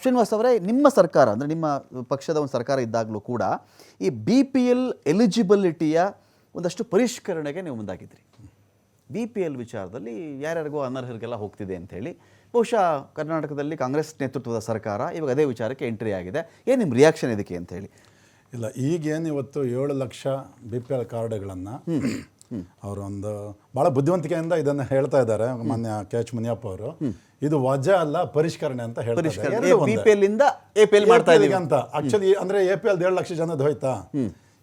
ಶ್ರೀನಿವಾಸ್ ಅವರೇ ನಿಮ್ಮ ಸರ್ಕಾರ ಅಂದರೆ ನಿಮ್ಮ ಪಕ್ಷದ ಒಂದು ಸರ್ಕಾರ ಇದ್ದಾಗಲೂ ಕೂಡ ಈ ಬಿ ಪಿ ಎಲ್ ಎಲಿಜಿಬಿಲಿಟಿಯ ಒಂದಷ್ಟು ಪರಿಷ್ಕರಣೆಗೆ ನೀವು ಮುಂದಾಗಿದ್ರಿ. ಬಿ ಪಿ ಎಲ್ ವಿಚಾರದಲ್ಲಿ ಯಾರ್ಯಾರಿಗೂ ಅನರ್ಹರಿಗೆಲ್ಲ ಹೋಗ್ತಿದೆ ಅಂತ ಹೇಳಿ ಬಹುಶಃ ಕರ್ನಾಟಕದಲ್ಲಿ ಕಾಂಗ್ರೆಸ್ ನೇತೃತ್ವದ ಸರ್ಕಾರ ಇವಾಗ ಅದೇ ವಿಚಾರಕ್ಕೆ ಎಂಟ್ರಿ ಆಗಿದೆ. ಏನು ನಿಮ್ಮ ರಿಯಾಕ್ಷನ್ ಇದಕ್ಕೆ ಅಂತ ಹೇಳಿ? ಇಲ್ಲ ಈಗೇನು ಇವತ್ತು ಏಳು ಲಕ್ಷ ಬಿ ಪಿ ಎಲ್ ಕಾರ್ಡ್ಗಳನ್ನು ಅವರೊಂದು ಭಾಳ ಬುದ್ಧಿವಂತಿಕೆಯಿಂದ ಇದನ್ನು ಹೇಳ್ತಾ ಇದ್ದಾರೆ ಮಾನ್ಯ ಕೆ ಎಚ್ ಮುನಿಯಪ್ಪ ಅವರು. ಇದು ವಜ ಅಲ್ಲ ಪರಿಷ್ಕರಣೆ ಅಂತ ಹೇಳ್ತಾರೆ ಅಂತ. ಆಕ್ಚುಲಿ ಅಂದ್ರೆ ಎ ಪಿ ಎಲ್ ಏಳು ಲಕ್ಷ ಜನದ ಹೋಯ್ತಾ?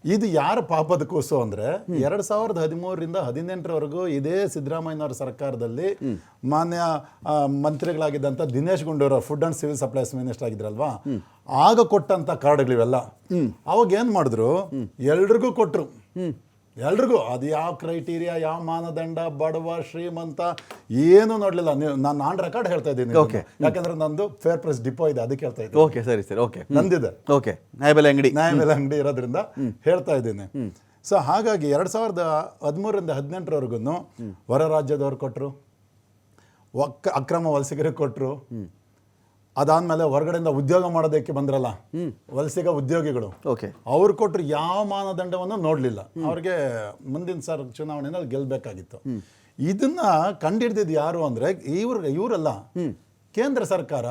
ಇದು ಯಾರ ಪಾಪದ ಕೂಸು ಅಂದ್ರೆ ಎರಡ್ ಸಾವಿರದ ಹದಿಮೂರರಿಂದ ಹದಿನೆಂಟರವರೆಗೂ ಇದೇ ಸಿದ್ದರಾಮಯ್ಯನವರ ಸರ್ಕಾರದಲ್ಲಿ ಮಾನ್ಯ ಮಂತ್ರಿಗಳಾಗಿದ್ದಂತ ಮಂತ್ರಿಗಳಾಗಿದ್ದಂಥ Dinesh Gundu Rao food and civil supplies minister ಆಗಿದ್ರಲ್ವಾ? ಆಗ ಕೊಟ್ಟಂತ ಕಾರ್ಡ್ಗಳಿವೆಲ್ಲ. ಅವಾಗ ಏನ್ ಮಾಡಿದ್ರು? ಎಲ್ರಿಗೂ ಕೊಟ್ರು. ಎಲ್ರಿಗೂ ಅದು ಯಾವ ಕ್ರೈಟೀರಿಯಾ ಯಾವ ಮಾನದಂಡ ಬಡವ ಶ್ರೀಮಂತ ಏನು ನೋಡ್ಲಿಲ್ಲ. ನೀವು ನಾನು ಆನ್ ರೆಕಾರ್ಡ್ ಹೇಳ್ತಾ ಇದ್ದೀನಿ ಓಕೆ ಯಾಕಂದ್ರೆ ನಂದು ಫೇರ್ ಪ್ರೈಸ್ ಡಿಪೋ ಇದೆ ಅದಕ್ಕೆ ಹೇಳ್ತಾ ಇದ್ದೀನಿ. ಓಕೆ ಸರಿ ಸರಿ. ಓಕೆ ನಂದಿದೆ. ಓಕೆ ನ್ಯಾಯಬೆಲೆ ಅಂಗಡಿ. ನ್ಯಾಯಬೆಲೆ ಅಂಗಡಿ ಇರೋದ್ರಿಂದ ಹೇಳ್ತಾ ಇದ್ದೀನಿ. ಸೊ ಹಾಗಾಗಿ ಎರಡ್ ಸಾವಿರದ ಹದಿಮೂರರಿಂದ ಹದಿನೆಂಟರವರೆಗೂ ಹೊರ ರಾಜ್ಯದವ್ರು ಕೊಟ್ಟರು ಅಕ್ರಮ ವಲಸಿಗರಿಗೆ ಕೊಟ್ಟರು ಅದಾದ್ಮೇಲೆ ಹೊರಗಡೆಯಿಂದ ಉದ್ಯೋಗ ಮಾಡೋದಕ್ಕೆ ಬಂದ್ರಲ್ಲ ವಲಸಿಗ ಉದ್ಯೋಗಿಗಳು ಓಕೆ. ಅವ್ರು ಕೊಟ್ಟರು ಯಾವ ಮಾನದಂಡವನ್ನು ನೋಡಲಿಲ್ಲ. ಅವ್ರಿಗೆ ಮುಂದಿನ ಸರ್ ಚುನಾವಣೆಯಿಂದ ಗೆಲ್ಬೇಕಾಗಿತ್ತು. ಇದನ್ನ ಕಂಡಿಡ್ದಿದ್ದು ಯಾರು ಅಂದ್ರೆ ಇವ್ರ ಇವರಲ್ಲ ಕೇಂದ್ರ ಸರ್ಕಾರ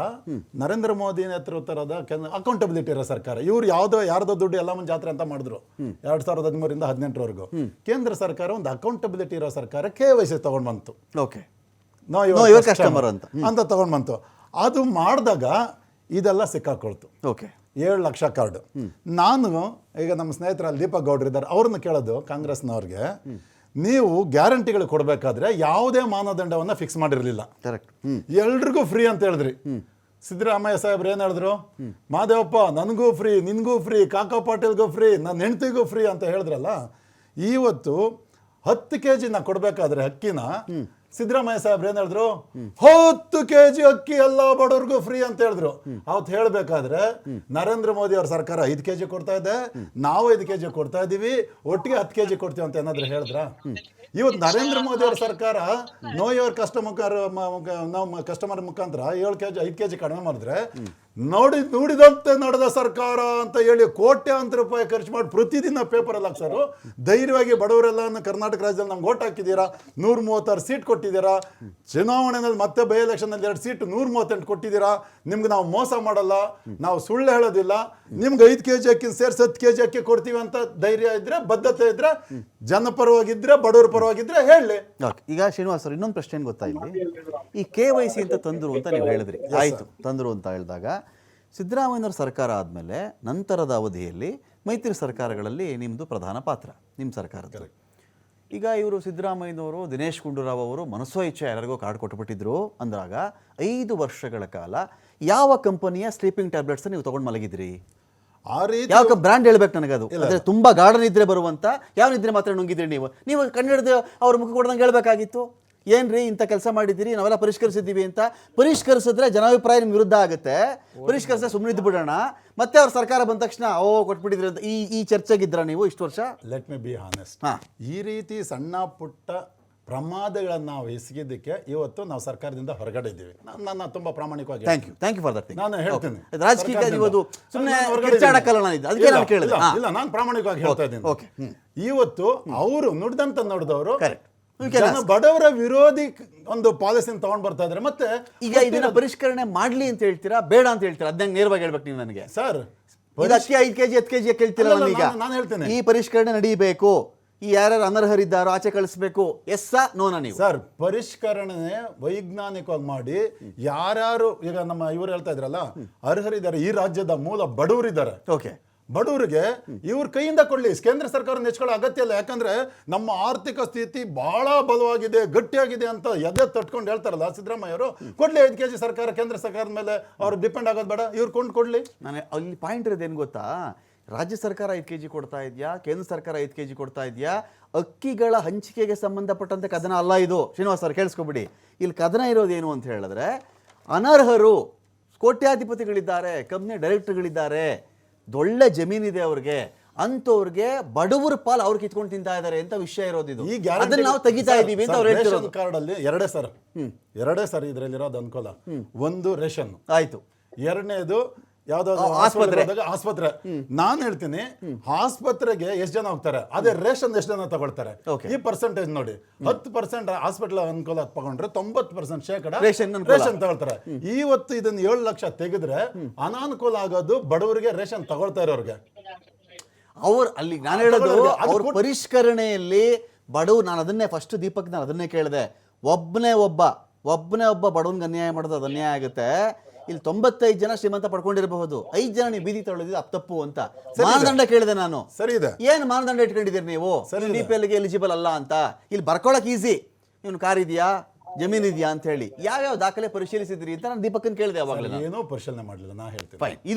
ನರೇಂದ್ರ ಮೋದಿ ನೇತೃತ್ವದ ಅಕೌಂಟಬಿಲಿಟಿ ಇರೋ ಸರ್ಕಾರ. ಇವ್ರು ಯಾವ್ದೋ ಯಾರ್ದೋ ದುಡ್ಡು ಎಲ್ಲ ಮುಂದೆ ಜಾತ್ರೆ ಅಂತ ಮಾಡಿದ್ರು. ಎರಡ್ ಸಾವಿರದ ಹದಿಮೂರಿಂದ ಹದಿನೆಂಟರವರೆಗೂ. ಕೇಂದ್ರ ಸರ್ಕಾರ ಒಂದು ಅಕೌಂಟಬಿಲಿಟಿ ಇರೋ ಸರ್ಕಾರ ಕೆ ವೈ ಸಿ ತಗೊಂಡ್ ಬಂತು. ಓಕೆ. ನೋ No, your ಅಂತ. ಅಂತ ತಗೊಂಡ್ ಬಂತು. ಅದು ಮಾಡಿದಾಗ ಇದೆಲ್ಲ ಸಿಕ್ಕಾಕೊಳ್ತು. ಓಕೆ. ಏಳು ಲಕ್ಷ ಕಾರ್ಡು. ನಾನು ಈಗ ನಮ್ಮ ಸ್ನೇಹಿತರಲ್ಲಿ ದೀಪಕ್ ಗೌಡ್ರು ಇದ್ದಾರೆ ಅವ್ರನ್ನ ಕೇಳೋದು ಕಾಂಗ್ರೆಸ್ನವ್ರಿಗೆ. ನೀವು ಗ್ಯಾರಂಟಿಗಳು ಕೊಡಬೇಕಾದ್ರೆ ಯಾವುದೇ ಮಾನದಂಡವನ್ನು ಫಿಕ್ಸ್ ಮಾಡಿರಲಿಲ್ಲ. ಕರೆಕ್ಟ್ ಎಲ್ರಿಗೂ ಫ್ರೀ ಅಂತ ಹೇಳಿದ್ರಿ. ಸಿದ್ದರಾಮಯ್ಯ ಸಾಹೇಬ್ರು ಏನು ಹೇಳಿದ್ರು? ಮಾದೇವಪ್ಪ ನನಗೂ ಫ್ರೀ ನಿನಗೂ ಫ್ರೀ ಕಾಕಾ ಪಾಟೀಲ್ಗೂ ಫ್ರೀ ನನ್ನ ಹೆಂಡತಿಗೂ ಫ್ರೀ ಅಂತ ಹೇಳಿದ್ರಲ್ಲ ಇವತ್ತು ಹತ್ತು ಕೆ ಜಿನ ಕೊಡಬೇಕಾದ್ರೆ ಅಕ್ಕಿನ ಸಿದ್ದರಾಮಯ್ಯ ಸಾಹೇಬ್ರು ಏನು ಹೇಳಿದ್ರು? ಹತ್ತು ಕೆ ಜಿ ಅಕ್ಕಿ ಎಲ್ಲ ಬಡವ್ರಿಗೂ ಫ್ರೀ ಅಂತ ಹೇಳಿದ್ರು. ಅವತ್ತು ಹೇಳಬೇಕಾದ್ರೆ ನರೇಂದ್ರ ಮೋದಿ ಅವ್ರ ಸರ್ಕಾರ ಐದು ಕೆ ಜಿ ಕೊಡ್ತಾ ಇದೆ. ನಾವು ಐದು ಕೆ ಜಿ ಕೊಡ್ತಾ ಇದೀವಿ. ಒಟ್ಟಿಗೆ ಹತ್ತು ಕೆ ಜಿ ಕೊಡ್ತೀವಿ ಅಂತ ಏನಾದ್ರು ಹೇಳಿದ್ರ? ಇವತ್ತು ನರೇಂದ್ರ ಮೋದಿ ಅವ್ರ ಸರ್ಕಾರ ನೋ ಯುವರ್ ಕಸ್ಟಮರ್ ನಾವು ಕಸ್ಟಮರ್ ಮುಖಾಂತರ ಏಳು ಕೆ ಜಿ ಐದು ಕೆ ಜಿ ಕಡಿಮೆ ಮಾಡಿದ್ರೆ ನೋಡಿ, ನುಡಿದಂತೆ ನಡೆದ ಸರ್ಕಾರ ಅಂತ ಹೇಳಿ ಕೋಟ್ಯಾಂತರ ರೂಪಾಯಿ ಖರ್ಚು ಮಾಡಿ ಪ್ರತಿದಿನ ಪೇಪರಲ್ಲಿ ಹಾಕ್ಸಾರು. ಧೈರ್ಯವಾಗಿ ಬಡವರೆಲ್ಲ, ಕರ್ನಾಟಕ ರಾಜ್ಯದಲ್ಲಿ ನಮ್ಗೆ ಓಟ್ ಹಾಕಿದ್ದೀರಾ? ನೂರ ಮೂವತ್ತಾರು ಸೀಟ್ ಕೊಟ್ಟಿದ್ದೀರಾ? ಚುನಾವಣೆಯಲ್ಲಿ ಮತ್ತೆ ಬೈ ಎಲೆಕ್ಷನಲ್ಲಿ ಎರಡು ಸೀಟ್ ನೂರ ಮೂವತ್ತೆಂಟು ಕೊಟ್ಟಿದ್ದೀರಾ? ನಿಮ್ಗೆ ನಾವು ಮೋಸ ಮಾಡಲ್ಲ ನಾವು ಸುಳ್ಳು ಹೇಳೋದಿಲ್ಲ. ನಿಮ್ಗೆ ಐದು ಕೆ ಜಿ ಅಕ್ಕಿ ಸೇರಿಸಿ ಹತ್ತು ಕೆ ಜಿ ಅಕ್ಕಿ ಕೊಡ್ತೀವಿ ಅಂತ ಧೈರ್ಯ ಇದ್ರೆ ಬದ್ಧತೆ ಇದ್ರೆ ಜನಪರವಾಗಿದ್ರೆ ಬಡವರ ಪರವಾಗಿದ್ರೆ ಹೇಳಿ. ಈಗ ಶ್ರೀನಿವಾಸ್ ಅವ್ರು ಇನ್ನೊಂದು ಪ್ರಶ್ನೆ ಏನು ಗೊತ್ತಾ ಇಲ್ಲಿ? ಈ ಕೆ ವೈ ಸಿ ಅಂತ ತಂದರು ಅಂತ ನೀವು ಹೇಳಿದ್ರಿ. ಆಯ್ತು ತಂದರು ಅಂತ ಹೇಳಿದಾಗ ಸಿದ್ದರಾಮಯ್ಯವ್ರ ಸರ್ಕಾರ ಆದಮೇಲೆ ನಂತರದ ಅವಧಿಯಲ್ಲಿ ಮೈತ್ರಿ ಸರ್ಕಾರಗಳಲ್ಲಿ ನಿಮ್ಮದು ಪ್ರಧಾನ ಪಾತ್ರ ನಿಮ್ಮ ಸರ್ಕಾರದ ಈಗ ಇವರು ಸಿದ್ದರಾಮಯ್ಯನವರು ದಿನೇಶ್ ಗುಂಡೂರಾವ್ ಅವರು ಮನಸ್ಸೋ ಇಚ್ಛೆ ಯಾರಿಗೋ ಕಾರ್ಡ್ ಕೊಟ್ಟುಬಿಟ್ಟಿದ್ರು ಅಂದಾಗ ಐದು ವರ್ಷಗಳ ಕಾಲ ಯಾವ ಕಂಪನಿಯ ಸ್ಲೀಪಿಂಗ್ ಟ್ಯಾಬ್ಲೆಟ್ಸ್ ನೀವು ತಗೊಂಡು ಮಲಗಿದ್ರಿ? ಆ ರೀತಿ ಯಾವ ಬ್ರ್ಯಾಂಡ್ ಹೇಳ್ಬೇಕು ನನಗೆ ಅದು? ತುಂಬ ತುಂಬಾ ಗಾಢ ನಿದ್ರೆ ಬರುವಂತ ಯಾವ ನಿದ್ರೆ ಮಾತ್ರ ನುಂಗಿದ್ರಿ ನೀವು? ನೀವು ಕಣ್ಣಿಡ್ದು ಅವ್ರ ಮುಖ ಕೊಡ್ದಂಗೆ ಹೇಳ್ಬೇಕಾಗಿತ್ತು. ಏನ್ರಿ ಇಂಥ ಕೆಲಸ ಮಾಡಿದ್ದೀರಿ ನಾವೆಲ್ಲ ಪರಿಷ್ಕರಿಸಿದ್ದೀವಿ ಅಂತ ಪರಿಷ್ಕರಿಸಿದ್ರೆ ಜನಾಭಿಪ್ರಾಯ ನಿಮ್ ವಿರುದ್ಧ ಆಗುತ್ತೆ. ಪರಿಷ್ಕರಿಸಿದ್ರೆ ಸುಮ್ಮನಿದ್ದು ಬಿಡೋಣ ಮತ್ತೆ ಅವ್ರ ಸರ್ಕಾರ ಬಂದ ತಕ್ಷಣ ಓ ಕೊಟ್ಬಿಟ್ಟಿದ್ರಿ ಅಂತ ಈ ಈ ಚರ್ಚೆಗಿದ್ರ ನೀವು ಇಷ್ಟು ವರ್ಷ? Let me be honest. ಈ ರೀತಿ ಸಣ್ಣ ಪುಟ್ಟ ಪ್ರಮಾದಗಳನ್ನು ನಾವು ಎಸಗಿದ್ದಕ್ಕೆ ಇವತ್ತು ನಾವು ಸರ್ಕಾರದಿಂದ ಹೊರಗಡೆ ಇದ್ದೀವಿ. ನಾನು ನನ್ನ ತುಂಬಾ ಪ್ರಾಮಾಣಿಕವಾಗಿ thank you thank you for that ನಾನು ಹೇಳ್ತೀನಿ. ರಾಜಕೀಯ ಇವತ್ತು ಸುಮ್ಮನೆ ನಾನು ಕಿರ್ಚಾಡಕ್ಕಲ್ಲ ಅದಕ್ಕೆ ನಾನು ಕೇಳಿದೆ. ಇಲ್ಲ, ನಾನು ಪ್ರಾಮಾಣಿಕವಾಗಿ ಹೇಳ್ತಾ ಇದ್ದೀನಿ. ಓಕೆ. ಇವತ್ತು ಅವರು ನುಡಿದಂತ ನೋಡಿದವರು Correct. ಜನ ಬಡವರ ವಿರೋಧಿ ಒಂದು ಪಾಲಿಸಿ ತಗೊಂಡ್ ಬರ್ತಾ ಇದ್ರೆ. ಮತ್ತೆ ಈಗ ಇದನ್ನ ಪರಿಷ್ಕರಣೆ ಮಾಡ್ಲಿ ಅಂತ ಹೇಳ್ತೀರಾ? ಬೇಡ ಅಂತ ಹೇಳ್ತೀರಾ? ಅದನ್ನ ನೇರವಾಗಿ ಹೇಳ್ಬೇಕು ನೀವು ನನಗೆ. ಸರ್ ಅಕ್ಕಿ ಐದು ಕೆಜಿ ಹತ್ತು ಕೆಜಿ ಕೇಳ್ತಿರಲ್ಲ ಅಲ್ಲಲ್ಲ, ಈಗ ನಾನು- ನಾನು ಹೇಳ್ತೇನೆ. ಈ ಪರಿಷ್ಕರಣೆ ನಡೀಬೇಕು. ಈ ಯಾರ್ಯಾರು ಅನರ್ಹರಿದ್ದಾರೋ ಆಚೆ ಕಳಿಸ್ಬೇಕು. ಎಸ್ ನೋನ ನೀವು. ಸರ್ ಪರಿಷ್ಕರಣೆ ವೈಜ್ಞಾನಿಕವಾಗಿ ಮಾಡಿ ಯಾರ್ಯಾರು ಈಗ ನಮ್ಮ ಇವರು ಹೇಳ್ತಾ ಇದ್ರಲ್ಲ ಅರ್ಹರಿದ್ದಾರೆ. ಈ ರಾಜ್ಯದ ಮೂಲ ಬಡವರಿದ್ದಾರೆ. ಓಕೆ ಬಡವರಿಗೆ ಇವ್ರ ಕೈಯಿಂದ ಕೊಡ್ಲಿ. ಕೇಂದ್ರ ಸರ್ಕಾರ ನೆಚ್ಕೊಳ್ಳೋ ಅಗತ್ಯ ಇಲ್ಲ. ಯಾಕಂದ್ರೆ ನಮ್ಮ ಆರ್ಥಿಕ ಸ್ಥಿತಿ ಬಹಳ ಬಲವಾಗಿದೆ, ಗಟ್ಟಿಯಾಗಿದೆ ಅಂತ ಎದೆ ತಟ್ಕೊಂಡು ಹೇಳ್ತಾರಲ್ಲ ಸಿದ್ದರಾಮಯ್ಯ ಅವರು. ಕೊಡ್ಲಿ ಐದು ಕೆಜಿ ಸರ್ಕಾರ, ಕೇಂದ್ರ ಸರ್ಕಾರದ ಮೇಲೆ ಅವ್ರು ಡಿಪೆಂಡ್ ಆಗೋದು ಬೇಡ. ಇವ್ರು ಕೊಂಡು ಕೊಡ್ಲಿ. ನಾನು ಅಲ್ಲಿ ಪಾಯಿಂಟ್ ಇರೋದು ಏನು ಗೊತ್ತಾ? ರಾಜ್ಯ ಸರ್ಕಾರ ಐದು ಕೆಜಿ ಕೊಡ್ತಾ ಇದೆಯಾ? ಕೇಂದ್ರ ಸರ್ಕಾರ ಐದು ಕೆಜಿ ಕೊಡ್ತಾ ಇದೆಯಾ? ಅಕ್ಕಿಗಳ ಹಂಚಿಕೆಗೆ ಸಂಬಂಧಪಟ್ಟಂತೆ ಕದನ ಅಲ್ಲ ಇದು. ಶ್ರೀನಿವಾಸ್ ಸರ್ ಕೇಳಿಸ್ಕೊಬಿಡಿ. ಇಲ್ಲಿ ಕದನ ಇರೋದೇನು ಅಂತ ಹೇಳಿದ್ರೆ, ಅನರ್ಹರು ಕೋಟ್ಯಾಧಿಪತಿಗಳಿದ್ದಾರೆ, ಕಂಪ್ನಿ ಡೈರೆಕ್ಟರ್ಗಳಿದ್ದಾರೆ. ಒಳ್ಳೆ ಜಮೀನಿದೆ ಅವ್ರಿಗೆ. ಅಂತವ್ರಿಗೆ ಬಡವರ ಪಾಲ್ ಅವ್ರು ಕಿತ್ಕೊಂಡು ತಿಂತಾ ಇದ್ದಾರೆ ಅಂತ ವಿಷಯ ಇರೋದು ಇದು ಈ ಗ್ಯಾರಂಟಿ ಅದನ್ನ ನಾವು ತೆಗಿತಾ ಇದೀವಿ ಅಂತ ಅವ್ರು ಹೇಳ್ತಿರೋದು. ಕಾರ್ಡ್ ಅಲ್ಲಿ ಎರಡೇ ಸರ್. ಎರಡೇ ಸರ್ ಇದ್ರಲ್ಲಿರೋದು ಅನುಕೂಲ. ಒಂದು ರೇಷನ್ ಆಯ್ತು. ಎರಡನೇದು ಯಾವ್ದಾದ್ರು ಆಸ್ಪತ್ರೆ. ಆಸ್ಪತ್ರೆ. ನಾನು ಹೇಳ್ತೀನಿ ಆಸ್ಪತ್ರೆಗೆ ಎಷ್ಟು ಜನ ಹೋಗ್ತಾರೆ? ಅದೇ ರೇಷನ್ ಎಷ್ಟು ಜನ ತಗೊಳ್ತಾರೆ. ಈ ಪರ್ಸೆಂಟೇಜ್ ನೋಡಿ. ಹತ್ತು ಪರ್ಸೆಂಟ್ ಹಾಸ್ಪಿಟಲ್ ಅನುಕೂಲ ತಗೊಂಡ್ರೆ ತೊಂಬತ್ತು ಪರ್ಸೆಂಟ್ ಶೇಕಡ ರೇಷನ್. ರೇಷನ್ ತಗೊಳ್ತಾರೆ. ಇವತ್ತು ಇದನ್ನ ಏಳು ಲಕ್ಷ ತೆಗೆದ್ರೆ ಅನಾನುಕೂಲ ಆಗೋದು ಬಡವರಿಗೆ ರೇಷನ್ ತಗೊಳ್ತಾ ಇರೋರಿಗೆ. ಅವ್ರು ಅಲ್ಲಿ ನಾನು ಹೇಳೋದು ಅವ್ರ ಪರಿಷ್ಕರಣೆಯಲ್ಲಿ ಬಡವ್ ನಾನು ಅದನ್ನೇ ಫಸ್ಟ್ ದೀಪಕ್ ನಾನು ಅದನ್ನೇ ಕೇಳಿದೆ. ಒಬ್ಬನೇ ಒಬ್ಬ ಒಬ್ಬನೇ ಒಬ್ಬ ಬಡವನ್ಗೆ ಅನ್ಯಾಯ ಮಾಡೋದು ಅದು ಅನ್ಯಾಯ ಆಗುತ್ತೆ. ಇಲ್ಲಿ ತೊಂಬತ್ತೈದು ಜನ ಶ್ರೀಮಂತ ಪಡ್ಕೊಂಡಿರಬಹುದು. ಐದು ಜನ ನೀವು ಬೀದಿ ತೊಳೆದಿದ್ದು ಅಪ್ತಪ್ಪು ಅಂತ. ಮಾನದಂಡ ಕೇಳಿದೆ ನಾನು. ಸರಿ ಇದೆ. ಏನು ಮಾನದಂಡ ಇಟ್ಕೊಂಡಿದ್ದೀರಿ ನೀವು? ಸರಿ ಬಿ ಪಿ ಎಲ್ಗೆ ಎಲಿಜಿಬಲ್ ಅಲ್ಲ ಅಂತ. ಇಲ್ಲಿ ಬರ್ಕೊಳಕ್ ಈಸಿ ಇವನು ಕಾರ್ ಇದೆಯಾ? ಜಮೀನ್ ಇದೆಯಾ ಅಂತ ಹೇಳಿ. ಯಾವ್ಯಾವ ದಾಖಲೆ ಪರಿಶೀಲಿಸಿದ್ರಿ ಅಂತ ನಾನು ದೀಪಕ್ಕನ್ ಕೇಳಿದೆ ಅವಾಗಲೇ ಏನೋ ಪರಿಶೀಲನೆ ಮಾಡಲಿಲ್ಲ. ನಾ ಹೇಳ್ತೀನಿ. ಫೈನ್ ಇದು